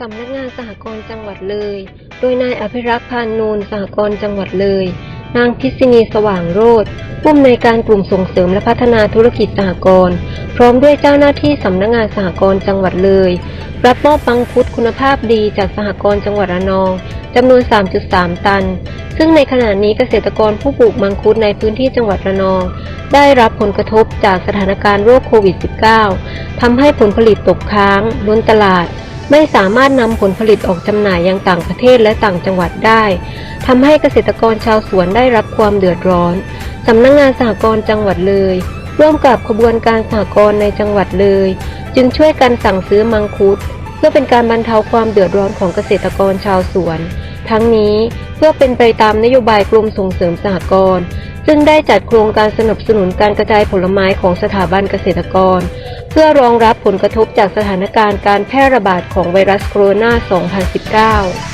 สำนักงานสหกรณ์จังหวัดเลย โดยนายอภิรักษ์พานนูนสหกรณ์จังหวัดเลย นางพิษณีสว่างโรธผู้อำนวยการกลุ่มส่งเสริมและพัฒนาธุรกิจสหกรณ์พร้อมด้วยเจ้าหน้าที่สำนักงานสหกรณ์จังหวัดเลย รับมอบมังคุดคุณภาพดีจากสหกรณ์จังหวัดระนองจำนวน 3.3 ตัน ซึ่งในขณะนี้เกษตรกรผู้ปลูกมังคุดในพื้นที่จังหวัดระนอง ได้รับผลกระทบจากสถานการณ์โรคโควิด -19 ทำให้ผลผลิตตกค้างล้นตลาด ไม่สามารถนำผลผลิตออกจำหน่ายยังต่างประเทศและต่างจังหวัดได้ทำให้เกษตรกรชาวสวนได้รับความเดือดร้อนสำนักงงานสหกรณ์จังหวัดเลย ร่วมกับขบวนการสหกรณ์ในจังหวัดเลย จึงช่วยกันสั่งซื้อมังคุด เพื่อเป็นการบรรเทาความเดือดร้อนของเกษตรกรชาวสวน ทั้งนี้เพื่อเป็นไปตามนโยบายกรมส่งเสริมสหกรณ์ซึ่งได้จัดโครงการสนับสนุนการกระจายผลไม้ของสถาบันเกษตรกร พื่อรองรับผลกระทบจากสถานการณ์การแพร่ระบาดของไวรัสโคโรนา 2019